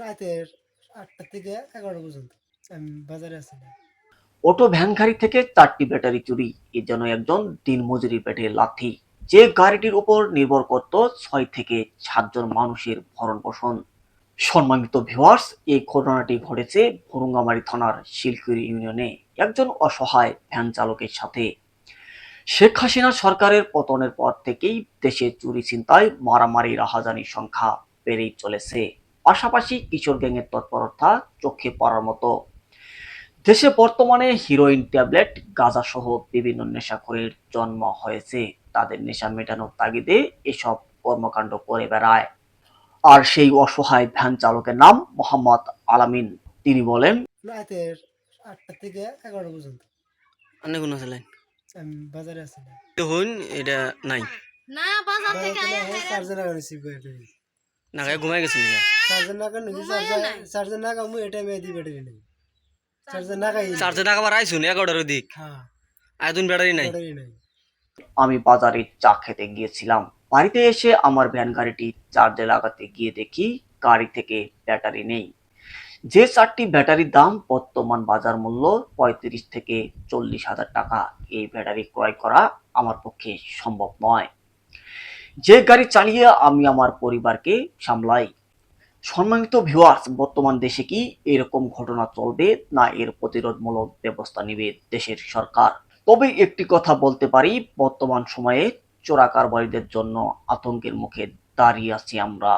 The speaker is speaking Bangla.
রাতের আটটা থেকে এগারোটা পর্যন্ত। আমি বাজারে আছি। অটো ভ্যান থেকে চারটি ব্যাটারি চুরি। এ যেন একজন পেটে লাথি। যে গাড়িটির উপর নির্ভর করত ছয় থেকে সাতজন মানুষের ভরণ পোষণ সম্মানিত ভিউয়ার্স এই ঘটনাটি ঘটেছে ভরুঙ্গামারি থানার শিলকুড়ি ইউনিয়নে একজন অসহায় ভ্যান চালকের সাথে। শেখ হাসিনা সরকারের পতনের পর থেকেই দেশে চুরি ছিনতাই মারামারি রাহাজানির সংখ্যা বেড়েই চলেছে। পাশাপাশি কিশোর গ্যাংয়ের তৎপরতা চোখে পড়ার মতো। দেশে বর্তমানে হিরোইন ট্যাবলেট গাঁজা সহ বিভিন্ন নেশাখোরের জন্ম হয়েছে। তাদের নেশা মেটানোর তাগিদে এসব কর্মকাণ্ড করে বেড়ায়। আর সেই অসহায় ভ্যান চালকের নাম মোহাম্মদ আলামিন। তিনি বলেন রাতের আটটা থেকে এগারোটা পর্যন্ত। অনেক কোনো ছিলেন আমি বাজারে আছি দেখুন এটা নাই। না বাজার থেকে আয়া চার্জার না ঘুমাই গেছেন না চার্জার চার্জার এটা ব্যাটারি নেই। চার্জার এগারোটার দিক। হ্যাঁ। আয়তুন ব্যাটারি নেই। আমি বাজারে চা খেতে গিয়েছিলাম। বাড়িতে এসে আমার ভ্যান গাড়িটি চার্জে লাগাতে গিয়ে দেখি গাড়ি থেকে ব্যাটারি নেই। যে চারটি ব্যাটারির দাম বর্তমান বাজার মূল্য পঁয়ত্রিশ থেকে চল্লিশ হাজার টাকা। এই ব্যাটারি ক্রয় করা আমার পক্ষে সম্ভব নয়। যে গাড়ি চালিয়ে আমি আমার পরিবারকে সামলাই সম্মানিত ভিউয়ার্স বর্তমান দেশে কি এরকম ঘটনা চলবে না এর প্রতিরোধমূলক ব্যবস্থা নেবে দেশের সরকার? তবে একটি কথা বলতে পারি, বর্তমান সময়ে চোরাকারবারীদের জন্য আতঙ্কের মুখে দাঁড়িয়ে আছি আমরা।